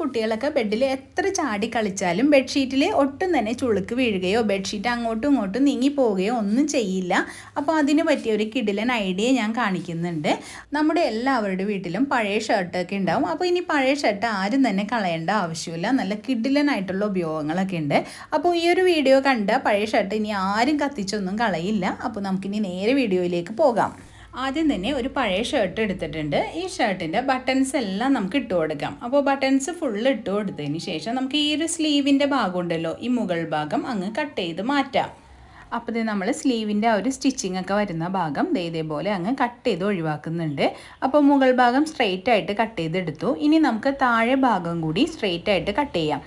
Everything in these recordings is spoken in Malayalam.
കുട്ടികളൊക്കെ ബെഡിൽ എത്ര ചാടി കളിച്ചാലും ബെഡ്ഷീറ്റിൽ ഒട്ടും തന്നെ ചുളുക്ക് വീഴുകയോ ബെഡ്ഷീറ്റ് അങ്ങോട്ടും ഇങ്ങോട്ടും നീങ്ങി പോവുകയോ ഒന്നും ചെയ്യില്ല. അപ്പോൾ അതിന് പറ്റിയ ഒരു കിടിലൻ ഐഡിയ ഞാൻ കാണിക്കുന്നുണ്ട്. നമ്മുടെ എല്ലാവരുടെ വീട്ടിലും പഴയ ഷർട്ടൊക്കെ ഉണ്ടാവും. അപ്പോൾ ഇനി പഴയ ഷർട്ട് ആരും തന്നെ കളയേണ്ട ആവശ്യമില്ല. നല്ല കിടിലനായിട്ടുള്ള ഉപയോഗങ്ങളൊക്കെ ഉണ്ട്. അപ്പോൾ ഈ ഒരു വീഡിയോ കണ്ട പഴയ ഷർട്ട് ഇനി ആരും കത്തിച്ചൊന്നും കളയില്ല. അപ്പോൾ നമുക്കിനി നേരെ വീഡിയോയിലേക്ക് പോകാം. ആദ്യം തന്നെ ഒരു പഴയ ഷർട്ട് എടുത്തിട്ടുണ്ട്. ഈ ഷർട്ടിന്റെ ബട്ടൺസ് എല്ലാം നമുക്ക് ഇട്ട് കൊടുക്കാം. അപ്പോൾ ബട്ടൺസ് ഫുള്ള് ഇട്ട് കൊടുത്തതിന് ശേഷം നമുക്ക് ഈ ഒരു സ്ലീവിന്റെ ഭാഗമുണ്ടല്ലോ ഈ മുകൾ ഭാഗം അങ്ങ് കട്ട് ചെയ്ത് മാറ്റാം. അപ്പോൾ ഇത് നമ്മൾ സ്ലീവിന്റെ ആ ഒരു സ്റ്റിച്ചിങ് ഒക്കെ വരുന്ന ഭാഗം ദേ ഇതേപോലെ അങ്ങ് കട്ട് ചെയ്ത് ഒഴിവാക്കുന്നുണ്ട്. അപ്പോൾ മുകൾ ഭാഗം സ്ട്രെയിറ്റ് ആയിട്ട് കട്ട് ചെയ്തെടുത്തു. ഇനി നമുക്ക് താഴെ ഭാഗം കൂടി സ്ട്രെയിറ്റ് ആയിട്ട് കട്ട് ചെയ്യാം.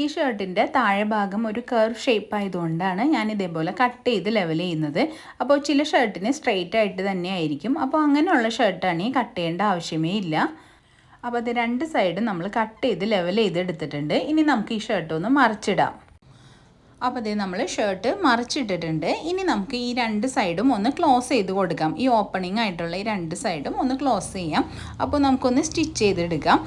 ഈ ഷർട്ടിന്റെ താഴെ ഭാഗം ഒരു കർവ് ഷേപ്പ് ആയതുകൊണ്ടാണ് ഞാൻ ഇതേപോലെ കട്ട് ചെയ്ത് ലെവൽ ചെയ്യുന്നത്. അപ്പോൾ ചില ഷർട്ടിന് സ്ട്രെയിറ്റ് ആയിട്ട് തന്നെ ആയിരിക്കും അപ്പോൾ അങ്ങനെയുള്ള ഷർട്ടാണെങ്കിൽ കട്ട് ചെയ്യേണ്ട ആവശ്യമേ ഇല്ല. അപ്പോൾ അത് രണ്ട് സൈഡും നമ്മൾ കട്ട് ചെയ്ത് ലെവൽ ചെയ്തെടുത്തിട്ടുണ്ട്. ഇനി നമുക്ക് ഈ ഷർട്ട് ഒന്ന് മറിച്ചിടാം. അപ്പോൾ അതേ നമ്മൾ ഷർട്ട് മറിച്ചിട്ടിട്ടുണ്ട്. ഇനി നമുക്ക് ഈ രണ്ട് സൈഡും ഒന്ന് ക്ലോസ് ചെയ്ത് കൊടുക്കാം. ഈ ഓപ്പണിംഗ് ആയിട്ടുള്ള ഈ രണ്ട് സൈഡും ഒന്ന് ക്ലോസ് ചെയ്യാം. അപ്പോൾ നമുക്കൊന്ന് സ്റ്റിച്ച് ചെയ്തെടുക്കാം.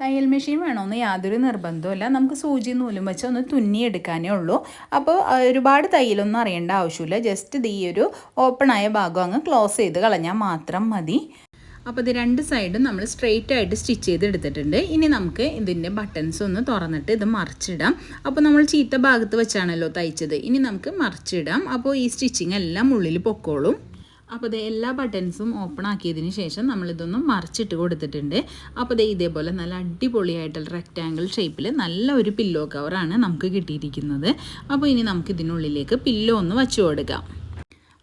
തയ്യൽ മെഷീൻ വേണമെന്ന് യാതൊരു നിർബന്ധമില്ല നമുക്ക് സൂചി നൂലും വെച്ച് ഒന്ന് തുന്നിയെടുക്കാനേ ഉള്ളൂ. അപ്പോൾ ഒരുപാട് തയ്യലൊന്നും അറിയേണ്ട ആവശ്യമില്ല. ജസ്റ്റ് ഇത് ഈ ഒരു ഓപ്പണായ ഭാഗം അങ്ങ് ക്ലോസ് ചെയ്ത് കളഞ്ഞാൽ മാത്രം മതി. അപ്പോൾ ഇത് രണ്ട് സൈഡും നമ്മൾ സ്ട്രെയിറ്റ് ആയിട്ട് സ്റ്റിച്ച് ചെയ്ത് എടുത്തിട്ടുണ്ട് ഇനി നമുക്ക് ഇതിന്റെ ബട്ടൺസ് ഒന്ന് തുറന്നിട്ട് ഇത് മറിച്ചിടാം. അപ്പോൾ നമ്മൾ ചീത്ത ഭാഗത്ത് വെച്ചാണല്ലോ തയ്ച്ചത്. ഇനി നമുക്ക് മറിച്ചിടാം. അപ്പോൾ ഈ സ്റ്റിച്ചിങ് എല്ലാം ഉള്ളിൽ പൊക്കോളും. അപ്പോൾ ഇത് എല്ലാ ബട്ടൺസും ഓപ്പൺ ആക്കിയതിന് ശേഷം നമ്മളിതൊന്നും മറിച്ചിട്ട് കൊടുത്തിട്ടുണ്ട്. അപ്പോൾ ഇത് ഇതേപോലെ നല്ല അടിപൊളിയായിട്ടുള്ള റെക്റ്റാങ്കിൾ ഷേപ്പിൽ നല്ല ഒരു പില്ലോ കവറാണ് നമുക്ക് കിട്ടിയിരിക്കുന്നത്. അപ്പോൾ ഇനി നമുക്ക് ഇതിനുള്ളിലേക്ക് പില്ലോ ഒന്ന് വച്ചു കൊടുക്കാം.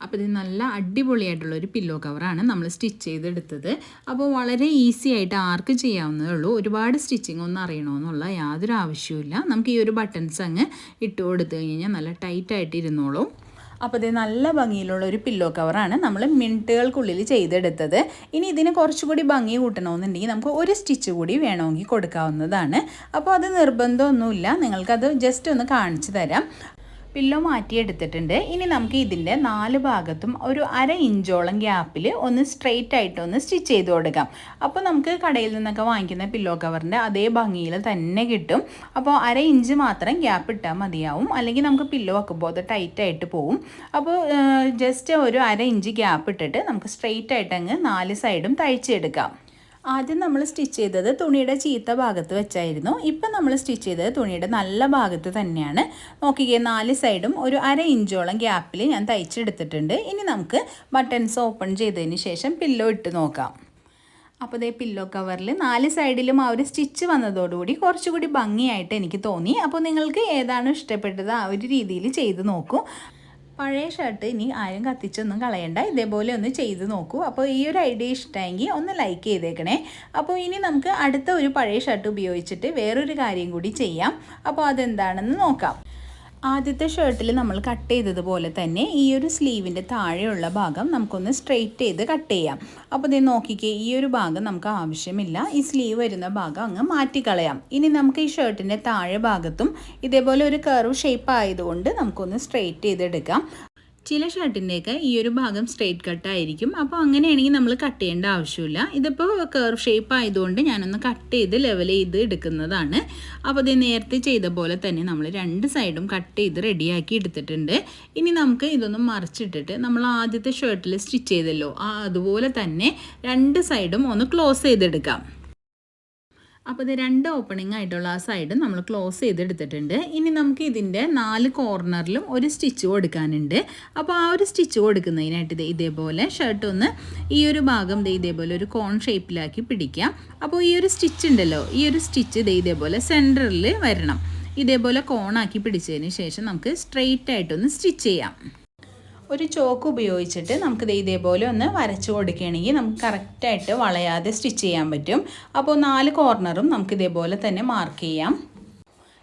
അപ്പോൾ ഇത് നല്ല അടിപൊളിയായിട്ടുള്ള ഒരു പില്ലോ കവറാണ് നമ്മൾ സ്റ്റിച്ച് ചെയ്തെടുത്തത്. അപ്പോൾ വളരെ ഈസി ആയിട്ട് ആർക്ക് ചെയ്യാവുന്നതേ ഉള്ളൂ. ഒരുപാട് സ്റ്റിച്ചിങ് ഒന്നും അറിയണമെന്നുള്ള യാതൊരു ആവശ്യവുമില്ല. നമുക്ക് ഈ ഒരു ബട്ടൺസ് അങ്ങ് ഇട്ട് കൊടുത്തു കഴിഞ്ഞാൽ നല്ല ടൈറ്റായിട്ട് ഇരുന്നോളും. അപ്പോൾ ഇത് നല്ല ഭംഗിയിലുള്ള ഒരു പില്ലോ കവറാണ് നമ്മൾ മിനിറ്റുകൾക്കുള്ളിൽ ചെയ്തെടുത്തത്. ഇനി ഇതിന് കുറച്ചുകൂടി ഭംഗി കൂട്ടണമെന്നുണ്ടെങ്കിൽ നമുക്ക് ഒരു സ്റ്റിച്ച് കൂടി വേണമെങ്കിൽ കൊടുക്കാവുന്നതാണ്. അപ്പോൾ അത് നിർബന്ധമൊന്നുമില്ല. നിങ്ങൾക്കത് ജസ്റ്റ് ഒന്ന് കാണിച്ചു തരാം. പില്ലോ മാറ്റിയെടുത്തിട്ടുണ്ട്. ഇനി നമുക്ക് ഇതിന്റെ നാല് ഭാഗത്തും ഒരു അര ഇഞ്ചോളം ഗ്യാപ്പിൽ ഒന്ന് സ്ട്രെയിറ്റ് ആയിട്ട് ഒന്ന് സ്റ്റിച്ച് ചെയ്ത് കൊടുക്കാം. അപ്പോൾ നമുക്ക് കടയിൽ നിന്നൊക്കെ വാങ്ങിക്കുന്ന പില്ലോ കവറിന്റെ അതേ ഭംഗിയിൽ തന്നെ കിട്ടും. അപ്പോൾ അര ഇഞ്ച് മാത്രം ഗ്യാപ്പ് ഇട്ടാൽ മതിയാവും. അല്ലെങ്കിൽ നമുക്ക് പില്ലോ വെക്കുമ്പോൾ അത് ടൈറ്റായിട്ട് പോവും. അപ്പോൾ ജസ്റ്റ് ഒരു അര ഇഞ്ച് ഗ്യാപ്പ് ഇട്ടിട്ട് നമുക്ക് സ്ട്രെയിറ്റ് ആയിട്ട് അങ്ങ് നാല് സൈഡും തയ്ച്ചെടുക്കാം ആദ്യം നമ്മൾ സ്റ്റിച്ച് ചെയ്തത് തുണിയുടെ ചീത്ത ഭാഗത്ത് വെച്ചായിരുന്നു. ഇപ്പം നമ്മൾ സ്റ്റിച്ച് ചെയ്തത് തുണിയുടെ നല്ല ഭാഗത്ത് തന്നെയാണ്. നോക്കിക്കേ നാല് സൈഡും ഒരു അര ഇഞ്ചോളം ഗ്യാപ്പിൽ ഞാൻ തയ്ച്ചെടുത്തിട്ടുണ്ട്. ഇനി നമുക്ക് ബട്ടൺസ് ഓപ്പൺ ചെയ്തതിന് ശേഷം പില്ലോ ഇട്ട് നോക്കാം. അപ്പോൾ ഇതേ പില്ലോ കവറിൽ നാല് സൈഡിലും ആ ഒരു സ്റ്റിച്ച് വന്നതോടുകൂടി കുറച്ചുകൂടി ഭംഗിയായിട്ട് എനിക്ക് തോന്നി. അപ്പോൾ നിങ്ങൾക്ക് ഏതാണ് ഇഷ്ടപ്പെട്ടത് ആ ഒരു രീതിയിൽ ചെയ്ത് നോക്കൂ. പഴയ ഷർട്ട് ഇനി ആരും കത്തിച്ചൊന്നും കളയണ്ട. ഇതേപോലെ ഒന്ന് ചെയ്ത് നോക്കൂ. അപ്പോൾ ഈ ഒരു ഐഡിയ ഇഷ്ടമെങ്കിൽ ഒന്ന് ലൈക്ക് ചെയ്തേക്കണേ. അപ്പോൾ ഇനി നമുക്ക് അടുത്ത ഒരു പഴയ ഷർട്ട് ഉപയോഗിച്ചിട്ട് വേറൊരു കാര്യം കൂടി ചെയ്യാം. അപ്പോൾ അതെന്താണെന്ന് നോക്കാം. ആദ്യത്തെ ഷർട്ടിൽ നമ്മൾ കട്ട് ചെയ്തതുപോലെ തന്നെ ഈ ഒരു സ്ലീവിന്റെ താഴെയുള്ള ഭാഗം നമുക്കൊന്ന് സ്ട്രെയിറ്റ് ചെയ്ത് കട്ട് ചെയ്യാം. അപ്പോൾ ഇത് നോക്കിക്കേ ഈ ഒരു ഭാഗം നമുക്ക് ആവശ്യമില്ല. ഈ സ്ലീവ് വരുന്ന ഭാഗം അങ്ങ് മാറ്റിക്കളയാം. ഇനി നമുക്ക് ഈ ഷർട്ടിന്റെ താഴെ ഭാഗത്തും ഇതേപോലെ ഒരു കർവ് ഷേപ്പ് ആയതുകൊണ്ട് നമുക്കൊന്ന് സ്ട്രെയിറ്റ് ചെയ്തെടുക്കാം. ചില ഷർട്ടിന്റെയൊക്കെ ഈ ഒരു ഭാഗം സ്ട്രെയിറ്റ് കട്ടായിരിക്കും അപ്പോൾ അങ്ങനെയാണെങ്കിൽ നമ്മൾ കട്ട് ചെയ്യേണ്ട ആവശ്യമില്ല. ഇതിപ്പോൾ കർവ് ഷേപ്പ് ആയതുകൊണ്ട് ഞാനൊന്ന് കട്ട് ചെയ്ത് ലെവൽ ചെയ്ത് എടുക്കുന്നതാണ്. അപ്പോൾ ഇത് നേരത്തെ ചെയ്ത പോലെ തന്നെ നമ്മൾ രണ്ട് സൈഡും കട്ട് ചെയ്ത് റെഡിയാക്കി എടുത്തിട്ടുണ്ട്. ഇനി നമുക്ക് ഇതൊന്ന് മറിച്ചിട്ടിട്ട് നമ്മൾ ആദ്യത്തെ ഷർട്ടിൽ സ്റ്റിച്ച് ചെയ്തല്ലോ. അതുപോലെ തന്നെ രണ്ട് സൈഡും ഒന്ന് ക്ലോസ് ചെയ്തെടുക്കാം. അപ്പോൾ ഇത് രണ്ട് ഓപ്പണിംഗ് ആയിട്ടുള്ള ആ സൈഡ് നമ്മൾ ക്ലോസ് ചെയ്തെടുത്തിട്ടുണ്ട്. ഇനി നമുക്ക് ഇതിന്റെ നാല് കോർണറിലും ഒരു സ്റ്റിച്ച് കൊടുക്കാനുണ്ട്. അപ്പോൾ ആ ഒരു സ്റ്റിച്ച് കൊടുക്കുന്നതിനായിട്ട് ഇത് ഇതേപോലെ ഷർട്ട് ഒന്ന് ഈ ഒരു ഭാഗം ഇത് ഇതേപോലെ ഒരു കോൺ ഷേപ്പിലാക്കി പിടിക്കാം. അപ്പോൾ ഈ ഒരു സ്റ്റിച്ച് ഉണ്ടല്ലോ ഈ ഒരു സ്റ്റിച്ച് ഇത് ഇതേപോലെ സെന്ററിൽ വരണം. ഇതേപോലെ കോണാക്കി പിടിച്ചതിന് ശേഷം നമുക്ക് സ്ട്രെയിറ്റ് ആയിട്ടൊന്ന് സ്റ്റിച്ച് ചെയ്യാം. ഒരു ചോക്ക് ഉപയോഗിച്ചിട്ട് നമുക്കിത് ഇതേപോലെ ഒന്ന് വരച്ചു കൊടുക്കുകയാണെങ്കിൽ നമുക്ക് കറക്റ്റായിട്ട് വളയാതെ സ്റ്റിച്ച് ചെയ്യാൻ പറ്റും. അപ്പോൾ നാല് കോർണറും നമുക്ക് ഇതേപോലെ തന്നെ മാർക്ക് ചെയ്യാം.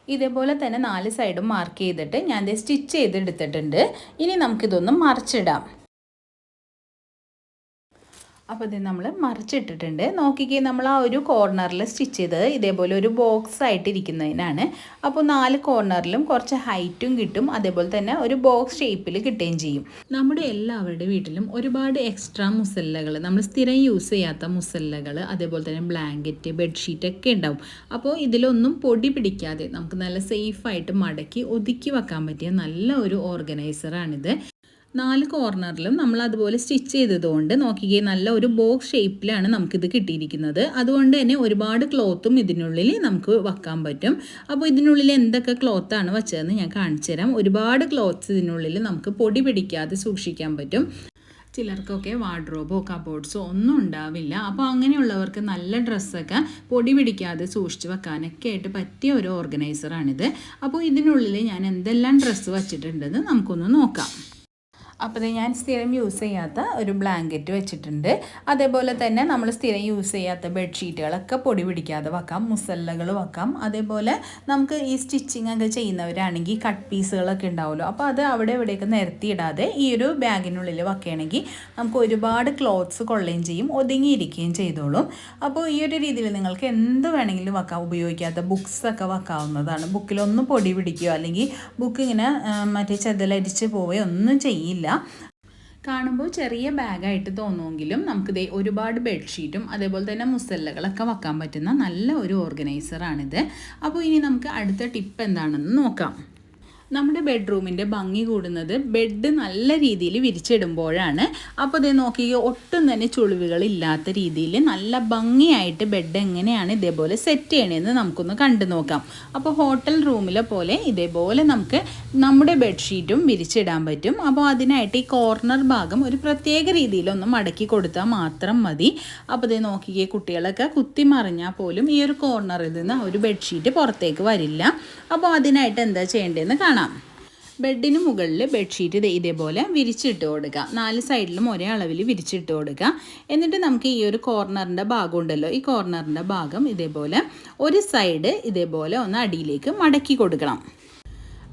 ഇതേപോലെ തന്നെ നാല് സൈഡും മാർക്ക് ചെയ്തിട്ട് ഞാൻ ഇത് സ്റ്റിച്ച് ചെയ്തെടുത്തിട്ടുണ്ട്. ഇനി നമുക്കിതൊന്ന് മറിച്ചിടാം. അപ്പോൾ ഇത് നമ്മൾ മറിച്ചിട്ടിട്ടുണ്ട്. നോക്കിക്കേ നമ്മൾ ആ ഒരു കോർണറിൽ സ്റ്റിച്ച് ചെയ്തത് ഇതേപോലെ ഒരു ബോക്സ് ആയിട്ട് ഇരിക്കുന്നതിനാണ് അപ്പോൾ നാല് കോർണറിലും കുറച്ച് ഹൈറ്റും കിട്ടും. അതേപോലെ തന്നെ ഒരു ബോക്സ് ഷേപ്പിൽ കിട്ടുകയും ചെയ്യും. നമ്മുടെ എല്ലാവരുടെ വീട്ടിലും ഒരുപാട് എക്സ്ട്രാ മുസല്ലകൾ നമ്മൾ സ്ഥിരം യൂസ് ചെയ്യാത്ത മുസല്ലകൾ അതേപോലെ തന്നെ ബ്ലാങ്കറ്റ് ബെഡ്ഷീറ്റ് ഒക്കെ ഉണ്ടാവും. അപ്പോൾ ഇതിലൊന്നും പൊടി പിടിക്കാതെ നമുക്ക് നല്ല സേഫായിട്ട് മടക്കി ഒതുക്കി വെക്കാൻ പറ്റിയ നല്ല ഒരു ഓർഗനൈസറാണിത് നാല് കോർണറിലും നമ്മൾ അതുപോലെ സ്റ്റിച്ച് ചെയ്തതുകൊണ്ട് നോക്കിക്കേ നല്ല ഒരു ബോക്സ് ഷേപ്പിലാണ് നമുക്കിത് കിട്ടിയിരിക്കുന്നത്. അതുകൊണ്ട് തന്നെ ഒരുപാട് ക്ലോത്തും ഇതിനുള്ളിൽ നമുക്ക് വെക്കാൻ പറ്റും. അപ്പോൾ ഇതിനുള്ളിൽ എന്തൊക്കെ ക്ലോത്താണ് വെച്ചതെന്ന് ഞാൻ കാണിച്ചു തരാം. ഒരുപാട് ക്ലോത്ത്സ് ഇതിനുള്ളിൽ നമുക്ക് പൊടി പിടിക്കാതെ സൂക്ഷിക്കാൻ പറ്റും. ചിലർക്കൊക്കെ വാർഡ്രോബോ കബോർഡ്സോ ഒന്നും ഉണ്ടാവില്ല. അപ്പോൾ അങ്ങനെയുള്ളവർക്ക് നല്ല ഡ്രസ്സൊക്കെ പൊടി പിടിക്കാതെ സൂക്ഷിച്ച് വെക്കാനൊക്കെ ആയിട്ട് പറ്റിയ ഒരു ഓർഗനൈസറാണിത്. അപ്പോൾ ഇതിനുള്ളിൽ ഞാൻ എന്തെല്ലാം ഡ്രസ്സ് വച്ചിട്ടുണ്ടെന്ന് നമുക്കൊന്ന് നോക്കാം. അപ്പോൾ ഞാൻ സ്ഥിരം യൂസ് ചെയ്യാത്ത ഒരു ബ്ലാങ്കറ്റ് വെച്ചിട്ടുണ്ട്. അതേപോലെ തന്നെ നമ്മൾ സ്ഥിരം യൂസ് ചെയ്യാത്ത ബെഡ്ഷീറ്റുകളൊക്കെ പൊടി പിടിക്കാതെ വെക്കാം മുസല്ലകൾ വെക്കാം. അതേപോലെ നമുക്ക് ഈ സ്റ്റിച്ചിങ് ഒക്കെ ചെയ്യുന്നവരാണെങ്കിൽ കട്ട് പീസുകളൊക്കെ ഉണ്ടാവുമല്ലോ. അപ്പോൾ അത് അവിടെ ഇവിടെയൊക്കെ നിരത്തിയിടാതെ ഈ ഒരു ബാഗിനുള്ളിൽ വെക്കുകയാണെങ്കിൽ നമുക്ക് ഒരുപാട് ക്ലോത്ത്സ് കൊള്ളുകയും ചെയ്യും ഒതുങ്ങിയിരിക്കുകയും ചെയ്തോളും. അപ്പോൾ ഈ ഒരു രീതിയിൽ നിങ്ങൾക്ക് എന്ത് വേണമെങ്കിലും വെക്കാം. ഉപയോഗിക്കാത്ത ബുക്സൊക്കെ വെക്കാവുന്നതാണ്. ബുക്കിലൊന്നും പൊടി പിടിക്കുകയോ അല്ലെങ്കിൽ ബുക്ക് ഇങ്ങനെ മറ്റേ ചെതലരിച്ച് പോവുകയോ ഒന്നും ചെയ്യില്ല. കാണുമ്പോൾ ചെറിയ ബാഗായിട്ട് തോന്നുമെങ്കിലും നമുക്ക് ദേ ഒരുപാട് ബെഡ്ഷീറ്റും അതേപോലെ തന്നെ മുസല്ലകളൊക്കെ വെക്കാൻ പറ്റുന്ന നല്ല ഒരു ഓർഗനൈസറാണിത്. അപ്പോൾ ഇനി നമുക്ക് അടുത്ത ടിപ്പ് എന്താണെന്ന് നോക്കാം. നമ്മുടെ ബെഡ്റൂമിന്റെ ഭംഗി കൂടുന്നത് ബെഡ് നല്ല രീതിയിൽ വിരിച്ചിടുമ്പോഴാണ്. അപ്പോൾ ഇത് നോക്കി ഒട്ടും തന്നെ ചുളിവുകളില്ലാത്ത രീതിയിൽ നല്ല ഭംഗിയായിട്ട് ബെഡ് എങ്ങനെയാണ് ഇതേപോലെ സെറ്റ് ചെയ്യണമെന്ന് നമുക്കൊന്ന് കണ്ടു നോക്കാം. അപ്പോൾ ഹോട്ടൽ റൂമിലെ പോലെ ഇതേപോലെ നമുക്ക് നമ്മുടെ ബെഡ്ഷീറ്റും വിരിച്ചിടാൻ പറ്റും. അപ്പോൾ അതിനായിട്ട് ഈ കോർണർ ഭാഗം ഒരു പ്രത്യേക രീതിയിലൊന്ന് മടക്കി കൊടുത്താൽ മാത്രം മതി. അപ്പോൾ ഇത് നോക്കിയേ കുട്ടികളൊക്കെ കുത്തി മറിഞ്ഞാൽ പോലും ഈ ഒരു കോർണറിൽ നിന്ന് ഒരു ബെഡ്ഷീറ്റ് പുറത്തേക്ക് വരില്ല. അപ്പോൾ അതിനായിട്ട് എന്താ ചെയ്യേണ്ടതെന്ന് കാണാം. ബെഡിന് മുകളിൽ ബെഡ്ഷീറ്റ് ഇതേപോലെ വിരിച്ചിട്ട് കൊടുക്കുക നാല് സൈഡിലും ഒരേ അളവിൽ വിരിച്ചിട്ട് കൊടുക്കുക എന്നിട്ട് നമുക്ക് ഈ ഒരു കോർണറിന്റെ ഭാഗം ഉണ്ടല്ലോ. ഈ കോർണറിന്റെ ഭാഗം ഇതേപോലെ ഒരു സൈഡ് ഇതേപോലെ ഒന്ന് അടിയിലേക്ക് മടക്കി കൊടുക്കണം.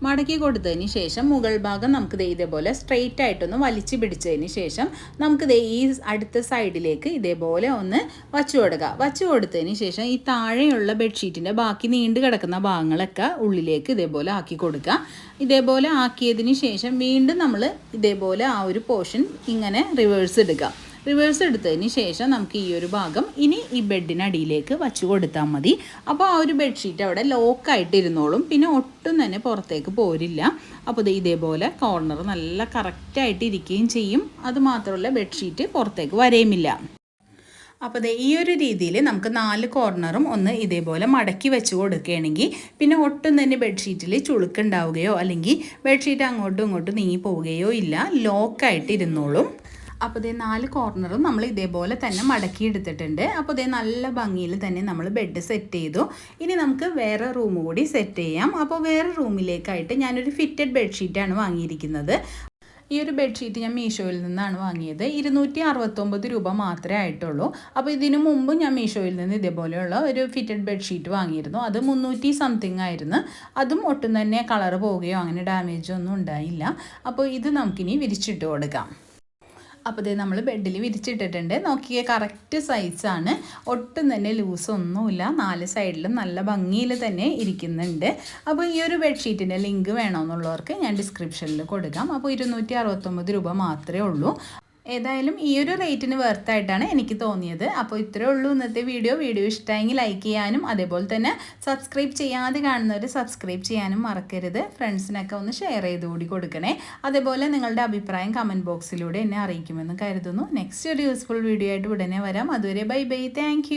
മടക്കി കൊടുത്തതിന് ശേഷം മുകൾ ഭാഗം നമുക്ക് ദേ ഇതേപോലെ സ്ട്രെയിറ്റ് ആയിട്ടൊന്ന് വലിച്ചു പിടിച്ചതിന് ശേഷം നമുക്ക് ദേ ഈ അടുത്ത സൈഡിലേക്ക് ഇതേപോലെ ഒന്ന് വച്ചു കൊടുക്കുക വച്ചു കൊടുത്തതിന് ശേഷം ഈ താഴെയുള്ള ബെഡ്ഷീറ്റിന്റെ ബാക്കി നീണ്ടു കിടക്കുന്ന ഭാഗങ്ങളൊക്കെ ഉള്ളിലേക്ക് ഇതേപോലെ ആക്കി കൊടുക്കുക ഇതേപോലെ ആക്കിയതിന് ശേഷം വീണ്ടും നമ്മൾ ഇതേപോലെ ആ ഒരു പോർഷൻ ഇങ്ങനെ റിവേഴ്സ് എടുക്കുക റിവേഴ്സ് എടുത്തതിന് ശേഷം നമുക്ക് ഈ ഒരു ഭാഗം ഇനി ഈ ബെഡിനടിയിലേക്ക് വച്ചു കൊടുത്താൽ മതി. അപ്പോൾ ആ ഒരു ബെഡ്ഷീറ്റ് അവിടെ ലോക്കായിട്ട് ഇരുന്നോളും പിന്നെ ഒട്ടും തന്നെ പുറത്തേക്ക് പോരില്ല. അപ്പോൾ ഇത് ഇതേപോലെ കോർണർ നല്ല കറക്റ്റായിട്ട് ഇരിക്കുകയും ചെയ്യും. അതുമാത്രമല്ല ബെഡ്ഷീറ്റ് പുറത്തേക്ക് വരയുമില്ല. അപ്പോൾ ദേ ഈ ഒരു രീതിയിൽ നമുക്ക് നാല് കോർണറും ഒന്ന് ഇതേപോലെ മടക്കി വെച്ച് കൊടുക്കുകയാണെങ്കിൽ പിന്നെ ഒട്ടും തന്നെ ബെഡ്ഷീറ്റിൽ ചുളുക്കുണ്ടാവുകയോ അല്ലെങ്കിൽ ബെഡ്ഷീറ്റ് അങ്ങോട്ടും ഇങ്ങോട്ടും നീങ്ങി പോവുകയോ ഇല്ല. ലോക്കായിട്ട് ഇരുന്നോളും അപ്പോൾ ഇതേ നാല് കോർണറും നമ്മൾ ഇതേപോലെ തന്നെ മടക്കി എടുത്തിട്ടുണ്ട് അപ്പോൾ ഇതേ നല്ല ഭംഗിയിൽ തന്നെ നമ്മൾ ബെഡ് സെറ്റ് ചെയ്തു. ഇനി നമുക്ക് വേറെ റൂം കൂടി സെറ്റ് ചെയ്യാം. അപ്പോൾ വേറെ റൂമിലേക്കായിട്ട് ഞാനൊരു ഫിറ്റഡ് ബെഡ്ഷീറ്റാണ് വാങ്ങിയിരിക്കുന്നത്. ഈ ഒരു ബെഡ്ഷീറ്റ് ഞാൻ മീഷോയിൽ നിന്നാണ് വാങ്ങിയത്. ഇരുന്നൂറ്റി അറുപത്തൊമ്പത് രൂപ മാത്രമേ ആയിട്ടുള്ളൂ. അപ്പോൾ ഇതിനു മുമ്പ് ഞാൻ മീഷോയിൽ നിന്ന് ഇതേപോലെയുള്ള ഒരു ഫിറ്റഡ് ബെഡ്ഷീറ്റ് വാങ്ങിയിരുന്നു. അത് മുന്നൂറ്റി സംതിങ് ആയിരുന്നു. അതും ഒട്ടും തന്നെ കളർ പോവുകയോ അങ്ങനെ ഡാമേജോ ഒന്നും ഉണ്ടായില്ല. അപ്പോൾ ഇത് നമുക്കിനി വിരിച്ചിട്ട് കൊടുക്കാം. അപ്പോൾ ഇതേ നമ്മൾ ബെഡിൽ വിരിച്ചിട്ടിട്ടുണ്ട്. നോക്കിയ കറക്റ്റ് സൈസാണ് ഒട്ടും തന്നെ ലൂസ് ഒന്നുമില്ല. നാല് സൈഡിലും നല്ല ഭംഗിയിൽ തന്നെ ഇരിക്കുന്നുണ്ട്. അപ്പോൾ ഈ ഒരു ബെഡ്ഷീറ്റിന്റെ ലിങ്ക് വേണമെന്നുള്ളവർക്ക് ഞാൻ ഡിസ്ക്രിപ്ഷനിൽ കൊടുക്കാം. അപ്പോൾ ഇരുന്നൂറ്റി രൂപ മാത്രമേ ഉള്ളൂ. ഏതായാലും ഈ ഒരു റേറ്റിന് വെർത്തായിട്ടാണ് എനിക്ക് തോന്നിയത്. അപ്പോൾ ഇത്രയേ ഉള്ളൂ ഇന്നത്തെ വീഡിയോ വീഡിയോ ഇഷ്ടമായെങ്കിൽ ലൈക്ക് ചെയ്യാനും അതേപോലെ തന്നെ സബ്സ്ക്രൈബ് ചെയ്യാതെ കാണുന്നവർ സബ്സ്ക്രൈബ് ചെയ്യാനും മറക്കരുത്. ഫ്രണ്ട്സിനൊക്കെ ഒന്ന് ഷെയർ ചെയ്ത് കൂടി കൊടുക്കണേ. അതേപോലെ നിങ്ങളുടെ അഭിപ്രായം കമന്റ് ബോക്സിലൂടെ എന്നെ അറിയിക്കുമെന്ന് കരുതുന്നു. നെക്സ്റ്റ് ഒരു യൂസ്ഫുൾ വീഡിയോ ആയിട്ട് ഉടനെ വരാം. അതുവരെ ബൈ ബൈ താങ്ക്